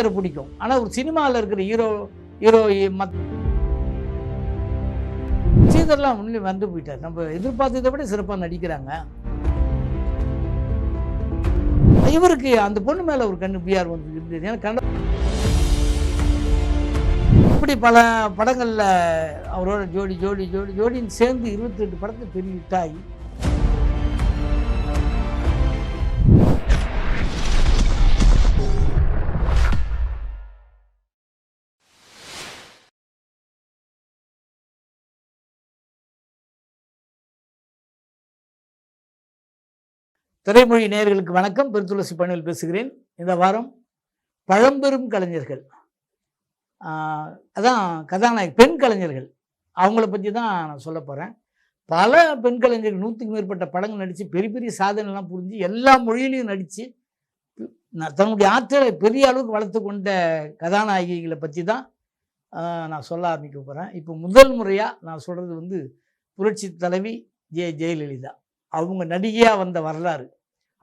பிளேயரை பிடிக்கும். ஆனால் ஒரு சினிமாவில் இருக்கிற ஹீரோ ஹீரோ மத் சீதர்லாம் முன்னே வந்து போயிட்டார். நம்ம எதிர்பார்த்ததை விட சிறப்பாக நடிக்கிறாங்க. இவருக்கு அந்த பொண்ணு மேலே ஒரு கண்ணு பிஆர் வந்து இருந்தது. ஏன்னா கண்ட இப்படி பல படங்களில் அவரோட ஜோடி ஜோடி ஜோடி ஜோடின்னு சேர்ந்து இருபத்தெட்டு படத்தை பெரிய hit திரைமொழி நேயர்களுக்கு வணக்கம். பெருத்துளசி பணியில் பேசுகிறேன். இந்த வாரம் பழம்பெரும் கலைஞர்கள். அதான் கதாநாயகி பெண் கலைஞர்கள். அவங்கள பற்றி தான் நான் சொல்ல போகிறேன் பல பெண் கலைஞர்கள் நூற்றுக்கு மேற்பட்ட படங்கள் நடித்து பெரிய பெரிய சாதனைலாம் புரிஞ்சு எல்லா மொழியிலையும் நடித்து தன்னுடைய ஆற்றலை பெரிய அளவுக்கு வளர்த்து கொண்ட கதாநாயகிகளை பற்றி தான் நான் சொல்ல ஆரம்பிக்க போகிறேன் இப்போ முதல் முறையாக நான் சொல்கிறது வந்து புரட்சி தலைவி ஜெய ஜெயலலிதா. அவங்க நடிகையாக வந்த வரலாறு.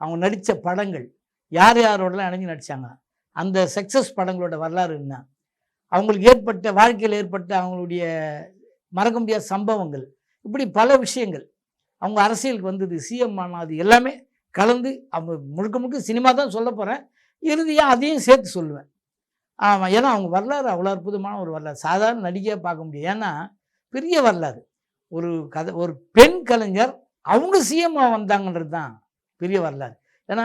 அவங்க நடித்த படங்கள். யார் யாரோடலாம் இணைஞ்சு நடித்தாங்க அந்த சக்ஸஸ் படங்களோட வரலாறு என்ன? அவங்களுக்கு ஏற்பட்ட வாழ்க்கையில் ஏற்பட்ட அவங்களுடைய மறக்க முடியாத சம்பவங்கள். இப்படி பல விஷயங்கள். அவங்க அரசியலுக்கு வந்தது சிஎம் ஆனது எல்லாமே கலந்து அவங்க முழுக்க முழுக்க சினிமா தான் சொல்ல போகிறேன் இறுதியாக அதையும் சேர்த்து சொல்லுவேன். ஆமாம் ஏன்னா அவங்க வரலாறு அவ்வளோ அற்புதமான ஒரு வரலாறு. சாதாரண நடிகையாக பார்க்க முடியும் ஏன்னா பெரிய வரலாறு. ஒரு கதை ஒரு பெண் கலைஞர் அவங்க சிஎம்மா வந்தாங்கன்றது தான் பெரிய வரலாறு. ஏன்னா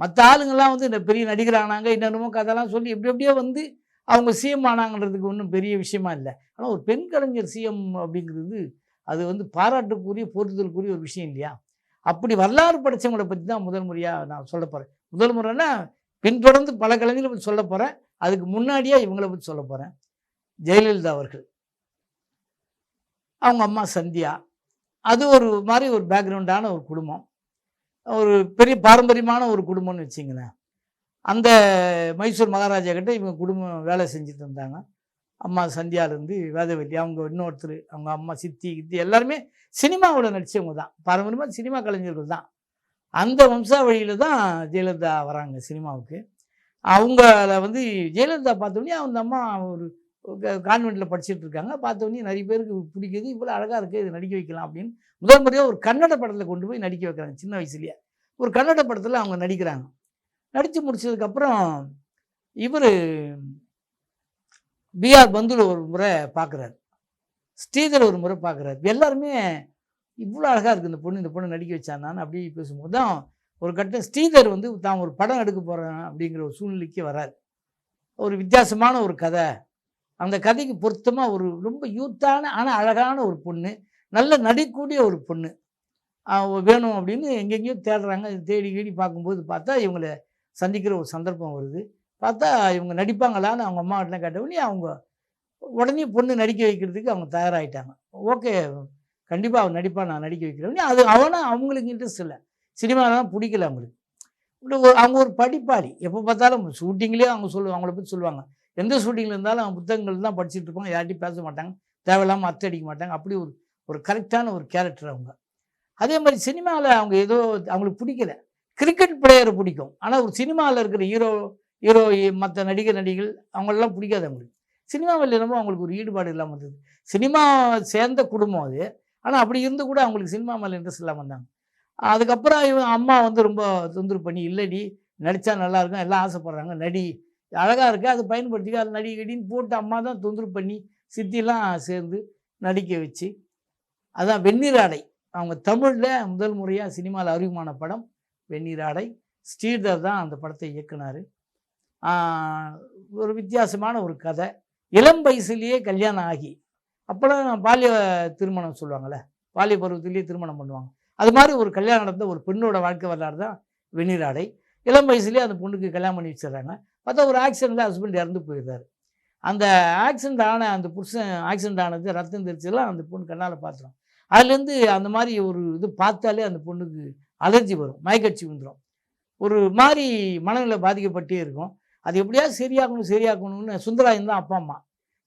மற்ற ஆளுங்கள்லாம் வந்து இந்த பெரிய நடிகர் ஆனாங்க என்னென்னமோ கதைலாம் சொல்லி எப்படி எப்படியோ வந்து அவங்க சிஎம் ஆனாங்கன்றதுக்கு ஒன்றும் பெரிய விஷயமா இல்லை. ஆனால் ஒரு பெண் கலைஞர் சிஎம் அப்படிங்கிறது அது வந்து பாராட்டுக்குரிய போற்றுதலுக்குரிய ஒரு விஷயம் இல்லையா? அப்படி வரலாறு படைச்சவங்களை பற்றி தான் முதல் முறையாக நான் சொல்ல போகிறேன் முதல் முறைன்னா பின்தொடர்ந்து பல கலைஞர்களை பற்றி சொல்ல போகிறேன் அதுக்கு முன்னாடியே இவங்களை பற்றி சொல்ல போகிறேன் ஜெயலலிதா அவர்கள். அவங்க அம்மா சந்தியா. அது ஒரு மாதிரி ஒரு பேக்ரவுண்டான ஒரு குடும்பம். ஒரு பெரிய பாரம்பரியமான ஒரு குடும்பம்னு வச்சிங்களேன். அந்த மைசூர் மகாராஜா கிட்ட இவங்க குடும்பம் வேலை செஞ்சுட்டு இருந்தாங்க. அம்மா சந்தியாலேருந்து வேதவல்லி அவங்க இன்னொருத்தர் அவங்க அம்மா சித்தி கித்தி எல்லாருமே சினிமாவில் நடித்தவங்க தான். பாரம்பரியமாக சினிமா கலைஞர்கள் தான். அந்த வம்சாவழியில் தான் ஜெயலலிதா வராங்க சினிமாவுக்கு. அவங்கள வந்து ஜெயலலிதா பார்த்தோன்னே அவங்க அம்மா ஒரு கான்வெண்ட்டில் படிச்சுட்டு இருக்காங்க பார்த்தோன்னே நிறைய பேருக்கு பிடிக்குது. இவ்வளோ அழகாக இருக்குது இது நடிக்க வைக்கலாம் அப்படின்னு. முதல் முறையாக ஒரு கன்னட படத்தில் கொண்டு போய் நடிக்க வைக்கிறாங்க சின்ன வயசுலேயே. ஒரு கன்னட படத்தில் அவங்க நடிக்கிறாங்க. நடித்து முடிச்சதுக்கப்புறம் இவர் பிஆர் பந்துல ஒரு முறை பார்க்குறாரு. ஸ்ரீதர் ஒரு முறை பார்க்குறாரு. எல்லாருமே இவ்வளோ அழகாக இருக்குது இந்த பொண்ணு இந்த பொண்ணு நடிக்க வச்சானான்னு அப்படி பேசும்போது தான் ஒரு கட்டம் ஸ்ரீதர் வந்து தான் ஒரு படம் எடுக்க போகிறேன் அப்படிங்கிற ஒரு சூழ்நிலைக்கு வரார். ஒரு வித்தியாசமான ஒரு கதை. அந்த கதைக்கு பொருத்தமாக ஒரு ரொம்ப யூத்தான ஆனால் அழகான ஒரு பொண்ணு நல்ல நடிக்கக்கூடிய ஒரு பொண்ணு. வேணும் அப்படின்னு எங்கெங்கேயோ தேடுறாங்க. தேடி கீடி பார்க்கும்போது பார்த்தா இவங்களை சந்திக்கிற ஒரு சந்தர்ப்பம் வருது. பார்த்தா இவங்க நடிப்பாங்களான்னு அவங்க அம்மா கிட்டலாம் கேட்டவுடனே அவங்க உடனே பொண்ணு நடிக்க வைக்கிறதுக்கு அவங்க தயாராகிட்டாங்க ஓகே கண்டிப்பாக அவன் நடிப்பான் நான் நடிக்க வைக்கிறேன் அது அவனா அவங்களுக்கு இன்ட்ரெஸ்ட் இல்லை. சினிமாலாம் பிடிக்கல அவங்களுக்கு. ஒரு அவங்க ஒரு படிப்பாளி. எப்போ பார்த்தாலும் ஷூட்டிங்லேயே அவங்க சொல்லுவாங்க அவங்கள பற்றி சொல்லுவாங்க. எந்த ஷூட்டிங்கில் இருந்தாலும் அவங்க புத்தகங்கள் தான் படிச்சுட்டு இருப்பாங்க யார்ட்டையும் பேச மாட்டாங்க. தேவையில்லாமல் அத்தை அடிக்க மாட்டாங்க. அப்படி ஒரு ஒரு கரெக்டான ஒரு கேரக்டர் அவங்க. அதே மாதிரி சினிமாவில் அவங்க ஏதோ அவங்களுக்கு பிடிக்கல. கிரிக்கெட் பிளேயரை பிடிக்கும். ஆனால் ஒரு சினிமாவில் இருக்கிற ஹீரோ ஹீரோ மற்ற நடிகர் நடிகள் அவங்களெல்லாம் பிடிக்காது அவங்களுக்கு. சினிமாவில் என்னமோ அவங்களுக்கு ஒரு ஈடுபாடு இல்லாமல் இருந்தது. சினிமா சேர்ந்த குடும்பம் அது. ஆனால் அப்படி இருந்து கூட அவங்களுக்கு சினிமா மேலே இன்ட்ரெஸ்ட் இல்லாமல் இருந்தாங்க. அதுக்கப்புறம் இவன் அம்மா வந்து ரொம்ப தொந்தரவு பண்ணி இல்லடி நடித்தா நல்லா இருக்கும் எல்லாம் ஆசைப்படுறாங்க. நடி அழகாக இருக்குது அதை பயன்படுத்திக்க அது நடி கடின்னு போட்டு அம்மா தான் தொந்தரவு பண்ணி சித்திலாம் சேர்ந்து நடிக்க வச்சு. அதான் வெந்நீராடை அவங்க தமிழில் முதல் முறையாக சினிமாவில் அறிமுகமான படம் வெந்நீராடை ஸ்ரீதர் தான் அந்த படத்தை இயக்குனார். ஒரு வித்தியாசமான ஒரு கதை. இளம் வயசுலேயே கல்யாணம் ஆகி. அப்போலாம் பாலிய திருமணம் சொல்லுவாங்கள்ல பாலிய பருவத்திலேயே திருமணம் பண்ணுவாங்க. அது மாதிரி ஒரு கல்யாணம் நடந்த ஒரு பெண்ணோட வாழ்க்கை வரலாறு தான் வெந்நீராடை இளம் வயசுலேயே அந்த பொண்ணுக்கு கல்யாணம் பண்ணி வச்சிடுறாங்க. பார்த்தா ஒரு ஆக்சிடெண்ட்டில் ஹஸ்பண்ட் இறந்து போயிருந்தார் அந்த ஆக்சிடெண்ட் ஆன அந்த புருஷன் ஆக்சிடெண்ட் ஆனது ரத்தம் தெரிச்செல்லாம் அந்த பொண்ணு கண்ணால் பார்த்துரும். அதுலேருந்து அந்த மாதிரி ஒரு இது பார்த்தாலே அந்த பொண்ணுக்கு அலர்ஜி வரும் மயக்கட்சி வந்துடும் ஒரு மாதிரி மனநிலை பாதிக்கப்பட்டே இருக்கும். அது எப்படியாவது சரியாக்கணும் சரியாக்கணும்னு சுந்தராஜன் தான் அப்பா அம்மா.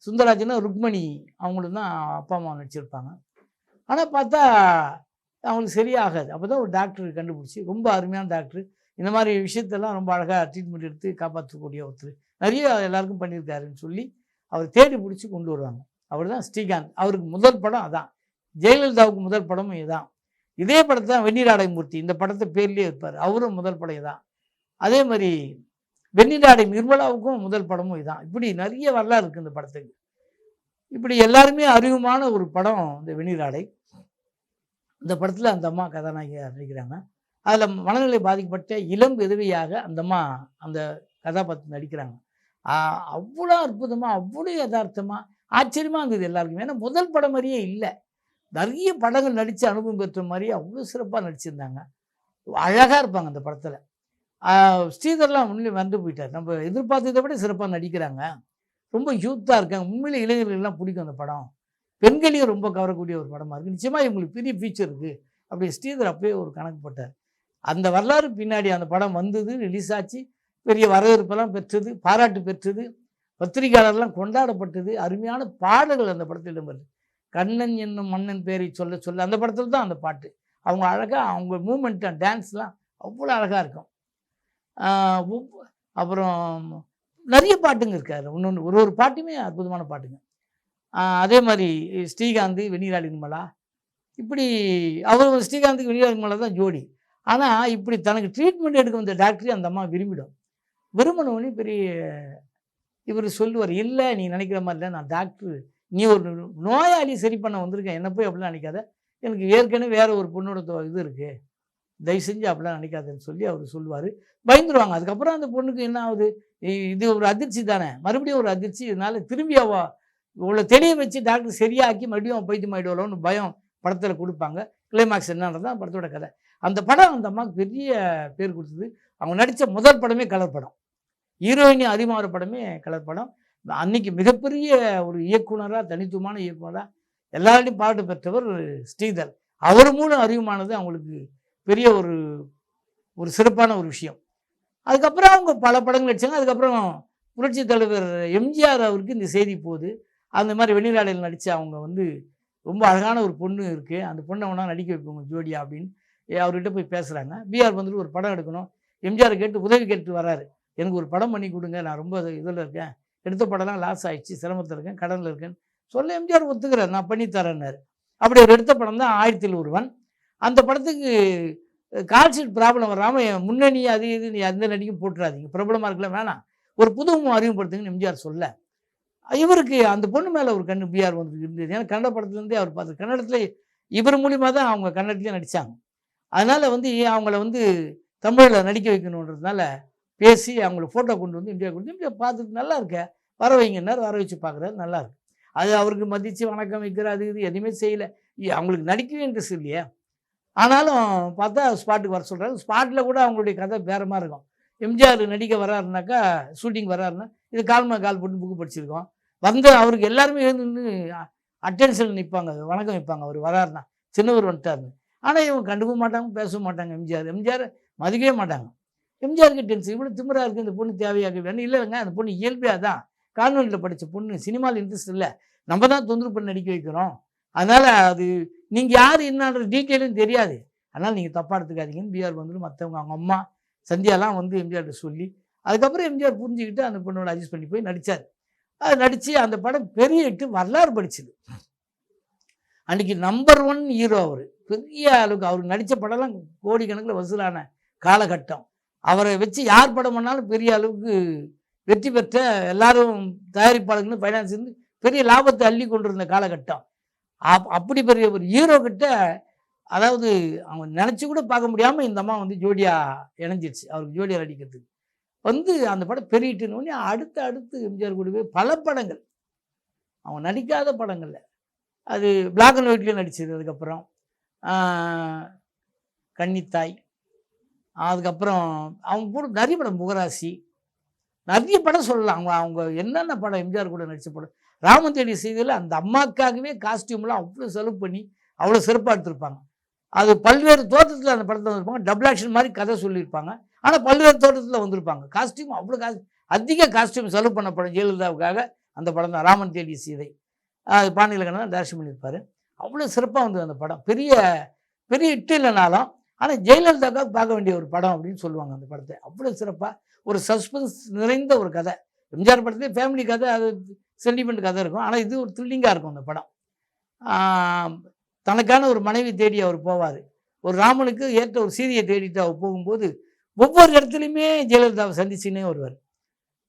சுந்தராஜன்னா ருக்மணி அவங்களும் தான் அப்பா அம்மா நடிச்சிருப்பாங்க. ஆனால் பார்த்தா அவங்களுக்கு சரியாகாது. அப்போ தான் ஒரு டாக்டர் கண்டுபிடிச்சி ரொம்ப அருமையான டாக்டர் இந்த மாதிரி விஷயத்தெல்லாம் ரொம்ப அழகாக ட்ரீட்மெண்ட் எடுத்து காப்பாற்றக்கூடிய ஒருத்தர். நிறைய எல்லாருக்கும் பண்ணியிருக்காருன்னு சொல்லி அவர் தேடி பிடிச்சி கொண்டு வருவாங்க. அவர் தான் ஸ்ரீகாந்த். அவருக்கு முதல் படம் அதான். ஜெயலலிதாவுக்கு முதல் படமும் இதுதான் இதே படத்தை தான் வெந்நீராடை மூர்த்தி இந்த படத்தை பேர்லேயே இருப்பார். அவரும் முதல் படம் இதான். அதே மாதிரி வெண்ணிலாடை நிர்மலாவுக்கும் முதல் படமும் இதான். இப்படி நிறைய வரலாறு இருக்குது இந்த படத்துக்கு. இப்படி எல்லாருமே அறிவுமான ஒரு படம் இந்த வெண்ணிலாடை. இந்த படத்தில் அந்த அம்மா கதாநாயகியாக நடிக்கிறாங்க. அதில் மனநிலை பாதிக்கப்பட்ட இளம் விதவையாக அந்தம்மா அந்த கதாபாத்திரம் நடிக்கிறாங்க. அவ்வளோ அற்புதமாக அவ்வளோ யதார்த்தமாக ஆச்சரியமாக இருந்தது எல்லாருக்குமே. ஏன்னா முதல் படம் மாதிரியே இல்லை. நிறைய படங்கள் நடித்து அனுபவம் பெற்ற மாதிரியே அவ்வளோ சிறப்பாக நடிச்சிருந்தாங்க. அழகாக இருப்பாங்க அந்த படத்தில். ஸ்ரீதர்லாம் உண்மையிலே வந்து போயிட்டார். நம்ம எதிர்பார்த்ததை விட சிறப்பாக நடிக்கிறாங்க. ரொம்ப யூத்தாக இருக்காங்க. உண்மையிலே இளைஞர்கள்லாம் பிடிக்கும் அந்த படம். பெண்களையும் ரொம்ப கவரக்கூடிய ஒரு படமாக இருக்குது நிச்சயமாக இவங்களுக்கு பெரிய ஃபியூச்சர் இருக்குது அப்படி ஸ்ரீதர் அப்பயே ஒரு கணக்கு போட்டார். அந்த வரலாறு பின்னாடி அந்த படம் வந்தது ரிலீஸ் ஆச்சு. பெரிய வரவேற்பெல்லாம் பெற்றது பாராட்டு பெற்றது. பத்திரிகையாளர்லாம் கொண்டாடப்பட்டது. அருமையான பாடல்கள் அந்த படத்தில் இடம்பெறுது கண்ணன் என்னும் மன்னன் பேரை சொல்ல சொல்ல அந்த படத்தில் தான் அந்த பாட்டு. அவங்க அழகாக அவங்க மூமெண்ட் டான்ஸ்லாம் அவ்வளோ அழகாக இருக்கும். அப்புறம் நிறைய பாட்டுங்க இருக்காரு. இன்னொன்று ஒரு ஒரு பாட்டுமே அற்புதமான பாட்டுங்க. அதே மாதிரி ஸ்ரீகாந்த் வெண்ணிலாடி நிர்மலா இப்படி அவர் ஸ்ரீகாந்துக்கு வெண்ணிலாடி நிர்மலா தான் ஜோடி. ஆனால் இப்படி தனக்கு ட்ரீட்மெண்ட் எடுக்க வந்த டாக்டரே அந்த அம்மா விரும்பிடும். விரும்பினவொடனே பெரிய இவர் சொல்லுவார் இல்லை நீ நினைக்கிற மாதிரி இல்லை நான் டாக்டர் நீ ஒரு நோயாளி சரி பண்ண வந்திருக்கேன் என்ன போய் அப்படிலாம் நினைக்காத. எனக்கு ஏற்கனவே வேற ஒரு பொண்ணோட இது இருக்குது தயவு செஞ்சு அப்படிலாம் நினைக்காதுன்னு சொல்லி அவர் சொல்லுவார். பயந்துருவாங்க. அதுக்கப்புறம் அந்த பொண்ணுக்கு என்ன ஆகுது? இது ஒரு அதிர்ச்சி தானே. மறுபடியும் ஒரு அதிர்ச்சி. இதனால் திரும்பி அவ இவ்வளோ தெளிய வச்சு டாக்டர் சரியாக்கி மறுபடியும் பைத்தியம் ஆயிடுவாளோன்னு பயம் படத்தில் கொடுப்பாங்க. கிளைமாக்ஸ் என்னன்றதான் படத்தோட கதை. அந்த படம் அந்த அம்மாவுக்கு பெரிய பேர் கொடுத்தது. அவங்க நடித்த முதல் படமே கலர் படம். ஹீரோயினி அறிமுக படமே கலர் படம். அன்னைக்கு மிகப்பெரிய ஒரு இயக்குனராக தனித்துவமான இயக்குனராக எல்லாரையும் பாராட்டு பெற்றவர் ஸ்ரீதர். அவர் மூலம் அறிவுமானது அவங்களுக்கு பெரிய ஒரு ஒரு சிறப்பான ஒரு விஷயம். அதுக்கப்புறம் அவங்க பல படங்கள் நடித்தாங்க அதுக்கப்புறம் புரட்சி தலைவர் எம்ஜிஆர் அவருக்கு இந்த செய்தி போகுது. அந்த மாதிரி வெளிநாடுகள் நடித்த அவங்க வந்து ரொம்ப அழகான ஒரு பொண்ணு இருக்குது அந்த பொண்ணை ஒன்றா நடிக்க வைப்போங்க ஜோடியா அப்படின்னு அவர்கிட்ட போய் பேசுகிறாங்க பிஆர் வந்துட்டு ஒரு படம் எடுக்கணும். எம்ஜிஆர் கேட்டு உதவி கேட்டு வராரு. எனக்கு ஒரு படம் பண்ணி கொடுங்க. நான் ரொம்ப இதில் இருக்கேன். எடுத்த படம்லாம் லாஸ் ஆகிடுச்சு சிரமத்தில் இருக்கேன். கடனில் இருக்கேன்னு சொல்ல எம்ஜிஆர் ஒத்துக்கிறார். நான் பண்ணி அப்படி ஒரு எடுத்த படம் தான் ஆயிரத்தில் ஒருவன். அந்த படத்துக்கு கால்ஷீட் ப்ராப்ளம் வராமல் முன்னணி அது இது நீ அந்த நடிக்கும் போட்டுறாதீங்க. பிரபலமாக இருக்கலாம் வேணாம். ஒரு புதுமுகம் அறிமுகப்படுத்துங்கன்னு எம்ஜிஆர் சொல்ல. இவருக்கு அந்த பொண்ணு மேலே ஒரு கண்ணு பிஆர் வந்து இருந்தது. ஏன்னா கன்னட படத்துலேருந்தே அவர் பார்த்து கன்னடத்தில் இவர் மூலியமாக தான் அவங்க கன்னடத்துலேயே நடித்தாங்க அதனால் வந்து அவங்கள வந்து தமிழில் நடிக்க வைக்கணுன்றதுனால பேசி அவங்கள ஃபோட்டோ கொண்டு வந்து இந்தியா கொண்டு இந்தியா பார்த்துட்டு நல்லா இருக்க. வர வைங்கன்னார் வர வச்சு பார்க்குறாரு நல்லா இருக்கு. அது அவருக்கு மதித்து வணக்கம் வைக்கிற அது இது எதுவுமே செய்யலை. அவங்களுக்கு நடிக்கவே இன்ட்ரெஸ்ட் இல்லையா. ஆனாலும் பார்த்தா ஸ்பாட்டுக்கு வர சொல்கிறாரு ஸ்பாட்டில் கூட அவங்களுடைய கதை பேரமாக இருக்கும். எம்ஜிஆர் நடிக்க வராருனாக்கா ஷூட்டிங் வராருன்னா இது கால் மேல் கால் போட்டு புக்கு படிச்சிருக்கோம். வந்து அவருக்கு எல்லாருமே எழுந்து அட்டென்ஷன் நிற்பாங்க வணக்கம் வைப்பாங்க. அவர் வராருன்னா சின்னவர் வந்துட்டாருன்னு. ஆனால் இவங்க கண்டுக்க மாட்டாங்க பேசவும் மாட்டாங்க எம்ஜிஆர். எம்ஜிஆர் மதிக்கவே மாட்டாங்க. எம்ஜிஆருக்கு டென்ஷன் இவ்வளோ திமிராக இருக்குது இந்த பொண்ணு தேவையாக வேணும். இல்லைங்க அந்த பொண்ணு இயல்பியாக தான் கான்வெண்ட்டில் படித்த பொண்ணு சினிமாவில் இன்ட்ரெஸ்ட் இல்லை. நம்ம தான் தொந்தரவு பண்ணி நடிக்க வைக்கிறோம். அதனால் அது நீங்கள் யார் என்னன்ற டீட்டெயிலும் தெரியாது. அதனால் நீங்கள் தப்பாக எடுத்துக்காதீங்கன்னு பிஆர் வந்துடும் மற்றவங்க அவங்க அம்மா சந்தியாலாம் வந்து எம்ஜிஆர்கிட்ட சொல்லி அதுக்கப்புறம் எம்ஜிஆர் புரிஞ்சுக்கிட்டு அந்த பொண்ணோட அட்ஜஸ்ட் பண்ணி போய் நடித்தார் அது நடித்து அந்த படம் பெரிய இட்டு வரலாறு படிச்சுது. அன்றைக்கி நம்பர் ஒன் ஹீரோ அவர். பெரிய அளவுக்கு அவர் நடித்த படம்லாம் கோடிக்கணக்கில் வசூலான காலகட்டம். அவரை வச்சு யார் படம் பண்ணாலும் பெரிய அளவுக்கு வெற்றி பெற்ற எல்லாரும் தயாரிப்பாளர்கள் ஃபைனான்ஸ் இருந்து பெரிய லாபத்தை அள்ளி கொண்டிருந்த காலகட்டம். அப் அப்படி பெரிய ஒரு ஹீரோ கிட்ட அதாவது அவங்க நினச்சி கூட பார்க்க முடியாமல் இந்த அம்மா வந்து ஜோடியாக இணைஞ்சிருச்சு. அவருக்கு ஜோடியாக நடிக்கிறதுக்கு. வந்து அந்த படம் பெரியட்டுன்னு அடுத்து அடுத்து எம்ஜிஆர் கூடவே பல படங்கள். அவங்க நடிக்காத படங்களில். அது பிளாக் அண்ட் ஒயிட்லேயும் நடிச்சது அதுக்கப்புறம். கன்னித்தாய். அதுக்கப்புறம் அவங்க கூட நிறைய படம் முகராசி. நிறைய படம் சொல்லலாம். அவங்க அவங்க என்னென்ன படம் எம்ஜிஆர் கூட நடித்த படம். ராமன் தேடி செய்தியில் அந்த அம்மாக்காகவே காஸ்டியூம்லாம் அவ்வளோ செலவு பண்ணி அவ்வளோ சிறப்பாக எடுத்திருப்பாங்க. அது பல்வேறு தோற்றத்தில் அந்த படத்தில் வந்திருப்பாங்க. டபுள் ஆக்ஷன் மாதிரி கதை சொல்லியிருப்பாங்க. ஆனால் பல்வேறு தோற்றத்தில் வந்திருப்பாங்க. காஸ்டியூம் அவ்வளோ காஸ்ட் அதிக காஸ்டியூம் செலவு பண்ண படம் ஜெயலலிதாவுக்காக அந்த படம் தான். ராமன் தேடி சீதை. பாண்டியில் கண்ணன் தான் டேரக்ஷன் பண்ணியிருப்பார். அவ்வளோ சிறப்பாக வந்தது அந்த படம். பெரிய பெரிய இட்டு இல்லைனாலும் ஆனால் ஜெயலலிதாக்காக பார்க்க வேண்டிய ஒரு படம் அப்படின்னு சொல்லுவாங்க அந்த படத்தை. அவ்வளோ சிறப்பாக ஒரு சஸ்பென்ஸ் நிறைந்த ஒரு கதை. எம்ஜிஆர் படத்துலேயே ஃபேமிலி கதை அது சென்டிமெண்ட் கதை இருக்கும். ஆனால் இது ஒரு த்ரில்லிங்காக இருக்கும் அந்த படம். தனக்கான ஒரு மனைவி தேடி அவர் போவார். ஒரு ராமனுக்கு ஏற்ற ஒரு சீதியை தேடிட்டு அவர் போகும்போது ஒவ்வொரு இடத்துலையுமே ஜெயலலிதாவை சந்திச்சுன்னே வருவார்.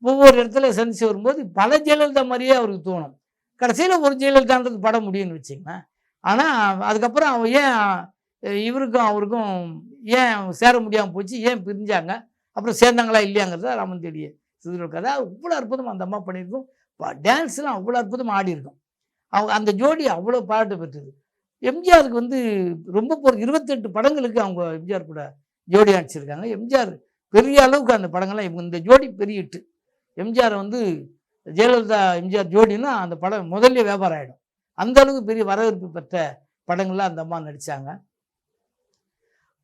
ஒவ்வொரு இடத்துல சந்திச்சு வரும்போது பல ஜெயலலிதா மாதிரியே அவருக்கு தோணும். கடைசியில் ஒரு ஜெயலலிதான்றது படம் முடியும்னு வச்சுங்களேன் ஆனால் அதுக்கப்புறம் அவன் ஏன் இவருக்கும் அவருக்கும் ஏன் சேர முடியாமல் போச்சு? ஏன் பிரிஞ்சாங்க? அப்புறம் சேர்ந்தாங்களா இல்லையாங்கிறத ராமன் தேடிய சிதறல் கதை. அவ்வளோ அற்புதமாக அந்த அம்மா பண்ணியிருக்கும். டான்ஸ்லாம் அவ்வளோ அற்புதமாக ஆடி இருக்கும். அவங்க அந்த ஜோடி அவ்வளோ பாராட்டு பெற்றது. எம்ஜிஆருக்கு வந்து ரொம்ப ஒரு இருபத்தெட்டு படங்களுக்கு அவங்க எம்ஜிஆர் கூட ஜோடி அடிச்சிருக்காங்க எம்ஜிஆர் பெரிய அளவுக்கு அந்த படங்கள்லாம் இவங்க இந்த ஜோடி பெரிய எம்ஜிஆரை எம்ஜிஆர் வந்து ஜெயலலிதா எம்ஜிஆர் ஜோடினா அந்த படம் முதல்ல வியாபாரம் ஆகிடும் அந்த அளவுக்கு பெரிய வரவேற்பு பெற்ற படங்கள்லாம் அந்த அம்மா நடித்தாங்க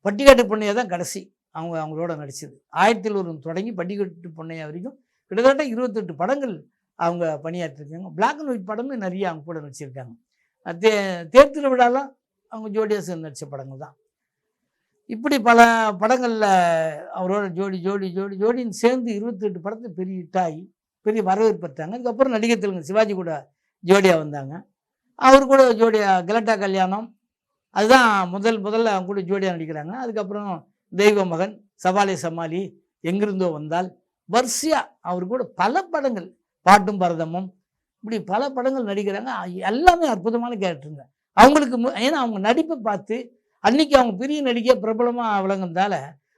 பட்டிக்காட்டு பொண்ணையா தான் கடைசி அவங்க அவங்களோட நடிச்சது. ஆயிரத்தி ஒரு தொடங்கி பட்டிக்காட்டு பொண்ணையா வரைக்கும் கிட்டத்தட்ட இருபத்தெட்டு படங்கள் அவங்க பணியாற்றிருக்காங்க. பிளாக் அண்ட் ஒயிட் படமும் நிறைய அவங்க கூட நடிச்சிருக்காங்க. தே தேர் திருவிழாலாம் அவங்க ஜோடியாக சேர்ந்து நடித்த படங்கள் தான். இப்படி பல படங்களில் அவரோட ஜோடி ஜோடி ஜோடி ஜோடின்னு சேர்ந்து இருபத்தெட்டு படத்தில் பெரிய ஹிட்டாகி பெரிய வரவேற்பு பெற்றாங்க. அதுக்கப்புறம் நடிகர் தெலுங்கு சிவாஜி கூட ஜோடியாக வந்தாங்க. அவர் கூட ஜோடியாக கலட்டா கல்யாணம். அதுதான் முதல் முதல்ல அவங்க கூட ஜோடியாக நடிக்கிறாங்க. அதுக்கப்புறம் தெய்வ மகன் சவாலே சமாளி எங்கிருந்தோ வந்தால். வரிசையாக அவர் கூட பல படங்கள் பாட்டும் பரதமும் இப்படி பல படங்கள் நடிக்கிறாங்க. எல்லாமே அற்புதமான கேரக்டருங்க. அவங்களுக்கு ஏன்னா அவங்க நடிப்பை பார்த்து அன்னைக்கு அவங்க பெரிய நடிகை பிரபலமாக விளங்குறதால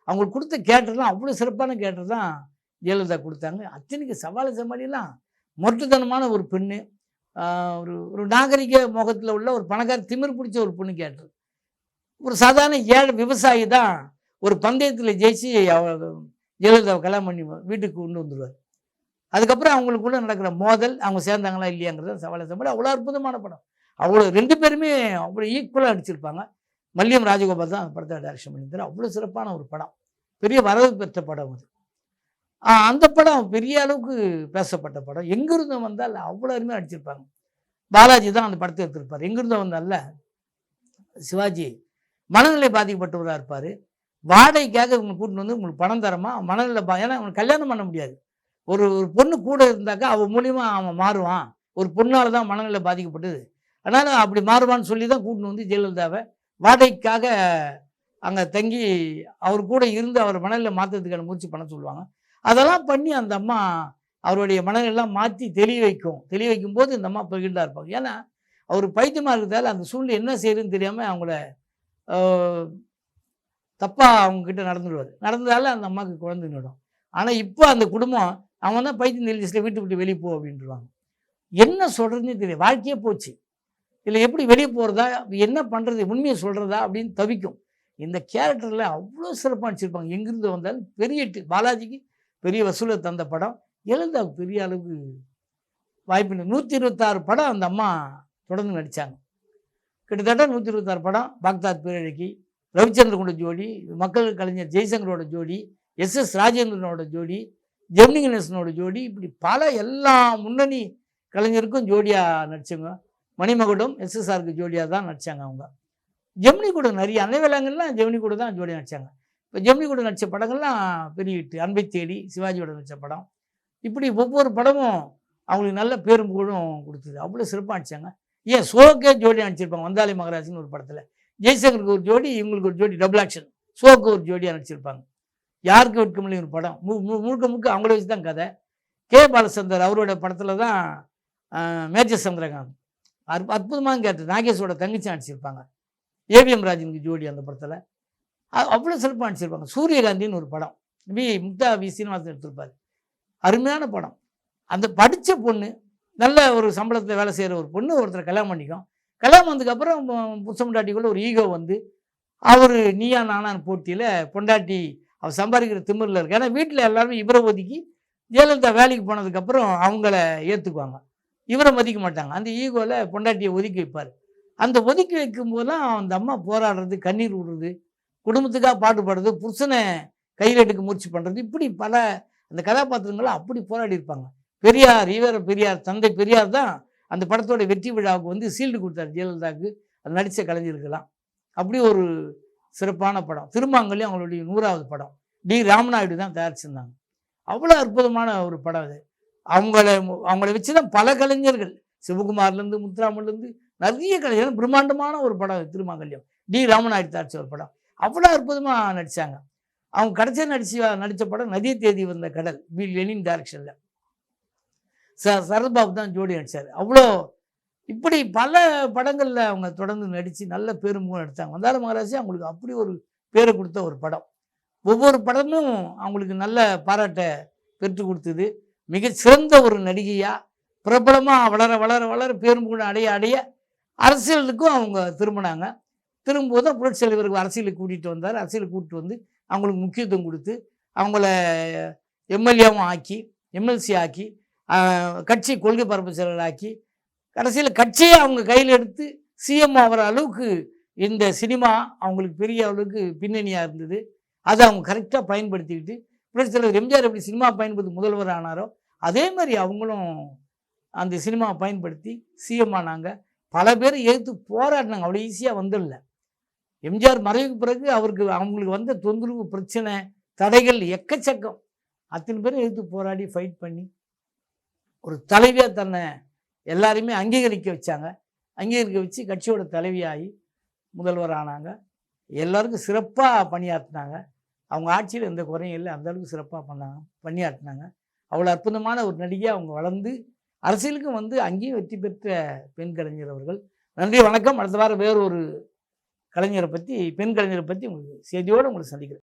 அவங்களுக்கு கொடுத்த கேரக்டர்லாம் அவ்வளோ சிறப்பான கேரக்டர் தான் ஜெயலலிதா கொடுத்தாங்க. அத்தனைக்கு சவாலை சமாளிலாம் மொட்டத்தனமான ஒரு பெண்ணு ஒரு ஒரு நாகரிக முகத்தில் உள்ள ஒரு பணக்கார திமிர் பிடிச்ச ஒரு பொண்ணு கேரக்டர் ஒரு சாதாரண ஏழை விவசாயி தான் ஒரு பந்தயத்தில் ஜெயிச்சு ஜெயலலிதாவை கல்யாணம் பண்ணி வீட்டுக்கு கொண்டு வந்துடுவார் அதுக்கப்புறம் அவங்களுக்குள்ள நடக்கிற மோதல் அவங்க சேர்ந்தாங்களா இல்லையாங்கிறத சவாலை. சமாளி அவ்வளோ அற்புதமான படம். அவ்வளோ ரெண்டு பேருமே அவ்வளோ ஈக்குவலாக அடிச்சிருப்பாங்க மல்லியம் ராஜகோபால் தான் படத்தை டைரக்ஷன் பண்ணியிருந்தார். அவ்வளோ சிறப்பான ஒரு படம். பெரிய வரவு பெற்ற படம் அது. அந்த படம் பெரிய அளவுக்கு பேசப்பட்ட படம். எங்கிருந்து வந்தால் அவ்வளோ அருமையாக அடிச்சிருப்பாங்க பாலாஜி தான் அந்த படத்தை எடுத்திருப்பார். எங்கிருந்து வந்தால சிவாஜி மனநிலை பாதிக்கப்பட்டவராக இருப்பார். வாடகைக்காக இவங்க கூட்டின்னு வந்து உங்களுக்கு பணம் தரமா? மனநிலை பா ஏன்னா அவனுக்கு கல்யாணம் பண்ண முடியாது. ஒரு ஒரு பொண்ணு கூட இருந்தாக்கா அவன் மூலியமா அவன் மாறுவான். ஒரு பொண்ணால் தான் மனநிலை பாதிக்கப்பட்டது. அதனால் அப்படி மாறுவான்னு சொல்லி தான் கூட்டின்னு வந்து ஜெயலலிதாவை வாடகைக்காக அங்கே தங்கி அவர் கூட இருந்து அவர் மனநிலை மாற்றுறதுக்கான முயற்சி பண்ண சொல்லுவாங்க. அதெல்லாம் பண்ணி அந்த அம்மா அவருடைய மனநிலாம் மாற்றி தெளிய வைக்கும். தெளிய வைக்கும்போது இந்த அம்மா பகிர்ந்தா இருப்பாங்க. ஏன்னா அவர் பைத்தியமாக இருக்கிறதால அந்த சூழ்நிலை என்ன செய்யுதுன்னு தெரியாமல் அவங்கள தப்பாக அவங்கக்கிட்ட நடந்துடுவார் நடந்ததால அந்த அம்மாவுக்கு குழந்தை நடும். ஆனால் இப்போ அந்த குடும்பம் அவன் தான் பைத்தியம் தெளிச்சில் வீட்டு விட்டு வெளியே போ அப்படின்ட்டுருவாங்க என்ன சொல்கிறதுனே தெரியும் வாழ்க்கையே போச்சு. இல்லை எப்படி வெளியே போகிறதா என்ன பண்ணுறது உண்மையை சொல்கிறதா அப்படின்னு தவிக்கும். இந்த கேரக்டரில் அவ்வளோ சிறப்பாக நடிச்சிருப்பாங்க. எங்கிருந்து வந்தாலும் பெரிய பாலாஜிக்கு பெரிய வசூலை தந்த படம். எழுந்தாவுக்கு பெரிய அளவுக்கு வாய்ப்பு இல்லை. நூற்றி இருபத்தாறு படம் அந்த அம்மா தொடர்ந்து நடித்தாங்க கிட்டத்தட்ட நூற்றி இருபத்தாறு படம். பாக்தாத் பேரழகி ரவிச்சந்திரகுண்ட ஜோடி மக்கள் கலைஞர் ஜெய்சங்கரோட ஜோடி எஸ் எஸ் ராஜேந்திரனோட ஜோடி ஜெமினி கணேசனோட ஜோடி இப்படி பல எல்லா முன்னணி கலைஞருக்கும் ஜோடியாக நடித்தவங்க மணிமகுடம் எஸ்எஸ்ஆருக்கு ஜோடியாக தான் நடித்தாங்க அவங்க. ஜெமினி கூட நிறைய அனைவலங்கள்லாம் ஜெமினி கூட தான் ஜோடியாக நடித்தாங்க இப்போ ஜெமினி கூட நடித்த படங்கள்லாம் பெரிய hit. அன்பை தேடி சிவாஜியோட நடித்த படம். இப்படி ஒவ்வொரு படமும் அவங்களுக்கு நல்ல பேரும் புகழும் கொடுத்தது. அவ்வளோ சிறப்பாக நடிச்சாங்க. ஏன் சோக்கே ஜோடி நடிச்சிருப்பாங்க. வந்தாலி மகராஜின்னு ஒரு படத்தில். ஜெய்சங்கருக்கு ஒரு ஜோடி இவங்களுக்கு ஒரு ஜோடி டபுள் ஆக்ஷன் சோக்கு ஒரு ஜோடியாக நடிச்சிருப்பாங்க. யாருக்கு வெட்கமில்லை ஒரு படம். மு மு- முழுக்க முழுக்க அவங்கள வச்சு தான் கதை. கே. பாலச்சந்தர் அவரோட படத்தில் தான் மேஜர் சந்திரகாந்த். அற்பு அற்புதமான கேரக்டர் நாகேஷோட தங்கச்சி நடிச்சிருப்பாங்க. ஏவிஎம் ராஜனுக்கு ஜோடி அந்த படத்தில். அவ்வளோ சிறப்பாக நடிச்சிருப்பாங்க. சூரியகாந்தின்னு ஒரு படம். வி முக்தா வி சீனிவாசன் எடுத்திருப்பார். அருமையான படம். அந்த படித்த பொண்ணு நல்ல ஒரு சம்பளத்தில் வேலை செய்கிற ஒரு பொண்ணு ஒருத்தரை கல்யாணம் பண்ணிக்கும். கல்யாணம் வந்ததுக்கப்புறம் புருஷன் ஒரு ஈகோ வந்து அவர் நீயா நானான்னு போட்டியில் பொண்டாட்டி அவர் சம்பாதிக்கிற திமிரில் இருக்கு. ஏன்னா வீட்டில் எல்லாருமே இவரை ஒதுக்கி ஜெயலலிதா வேலைக்கு போனதுக்கப்புறம் அவங்கள ஏற்றுக்குவாங்க இவரை மதிக்க மாட்டாங்க. அந்த ஈகோவில் பொண்டாட்டியை ஒதுக்கி வைப்பார். அந்த ஒதுக்கி வைக்கும்போதெல்லாம் அந்த அம்மா போராடுறது கண்ணீர் விடுறது குடும்பத்துக்காக பாடுபடுறது புருஷனை கையில் எடுக்க முயற்சி பண்ணுறது இப்படி பல அந்த கதாபாத்திரங்கள்லாம் அப்படி போராடி இருப்பாங்க. பெரியார் ஈவர பெரியார் தந்தை பெரியார் தான் அந்த படத்தோட வெற்றி விழாவுக்கு வந்து சீல்டு கொடுத்தார் ஜெயலலிதாவுக்கு. அது நடித்த கலைஞர்களாம் அப்படி ஒரு சிறப்பான படம். திருமாங்கல்லி அவங்களுடைய நூறாவது படம். டி. ராமநாயுடு தான் தயாரிச்சிருந்தாங்க. அவ்வளோ அற்புதமான ஒரு படம் அது. அவங்கள அவங்கள வச்சு தான் பல கலைஞர்கள். சிவகுமார்லேருந்து முத்துராமன்லேருந்து நிறைய கலைஞர்கள். பிரம்மாண்டமான ஒரு படம் திருமாங்கல்யம் டி. ராமநாயுடு தயாரித்த ஒரு படம். அவ்வளோ அற்புதமாக நடித்தாங்க அவங்க கடைசியாக நடிச்சு நடித்த படம் நதிய தேதி வந்த கடல் பி. லெனின் டைரக்ஷனில் ச சரத்பாபு தான் ஜோடி நடித்தார் அவ்வளோ இப்படி பல படங்களில் அவங்க தொடர்ந்து நடித்து நல்ல பேருமுகம் நடித்தாங்க வந்தார மகாராஜி அவங்களுக்கு அப்படி ஒரு பேரை கொடுத்த ஒரு படம். ஒவ்வொரு படமும் அவங்களுக்கு நல்ல பாராட்டை பெற்று கொடுத்தது. மிக சிறந்த ஒரு நடிகையாக பிரபலமாக வளர வளர வளர பேருமுகம் அடைய அடைய அரசியலுக்கும் அவங்க திரும்பினாங்க. திரும்பும்போது தான் புரட்சி தலைவருக்கு அரசியலுக்கு கூட்டிகிட்டு வந்தார். அரசியலுக்கு கூட்டிட்டு வந்து அவங்களுக்கு முக்கியத்துவம் கொடுத்து அவங்கள எம்எல்ஏவும் ஆக்கி எம்எல்சி ஆக்கி கட்சி கொள்கை பரப்பு செயலர் ஆக்கி கடைசியில் கட்சியை அவங்க கையில் எடுத்து சிஎம் ஆகிற அளவுக்கு இந்த சினிமா அவங்களுக்கு பெரிய அளவுக்கு பின்னணியாக இருந்தது. அதை அவங்க கரெக்டாக பயன்படுத்திக்கிட்டு புரட்சி தலைவர் எம்ஜிஆர் எப்படி சினிமா பயன்படுத்தி முதல்வர் ஆனாரோ அதே மாதிரி அவங்களும் அந்த சினிமாவை பயன்படுத்தி சிஎம் ஆனாங்க. பல பேர் எதிர்த்து போராடினாங்க. அவ்வளோ ஈஸியாக வந்துடல எம்ஜிஆர் மறைவுக்கு பிறகு அவருக்கு அவங்களுக்கு வந்த தொந்தரவு பிரச்சனை தடைகள் எக்கச்சக்கம். அத்தனை பேரும் எடுத்து போராடி ஃபைட் பண்ணி ஒரு தலைவியாக தன்னை எல்லாரையுமே அங்கீகரிக்க வச்சாங்க. அங்கீகரிக்க வச்சு கட்சியோட தலைவியாகி முதல்வர் ஆனாங்க. எல்லாருக்கும் சிறப்பாக பணியாற்றினாங்க. அவங்க ஆட்சியில் எந்த குறையும் இல்லை. அந்த அளவுக்கு சிறப்பாக பண்ணாங்க பணியாற்றினாங்க அவ்வளோ அற்புதமான ஒரு நடிகையாக அவங்க வளர்ந்து அரசியலுக்கும் வந்து அங்கேயும் வெற்றி பெற்ற பெண் கலைஞர் அவர்கள். நன்றி வணக்கம். அடுத்த வாரம் வேறு ஒரு கலைஞரை பற்றி பெண் கலைஞரை பற்றி உங்களுக்கு செய்தியோடு உங்களுக்கு சந்திக்கிறேன்.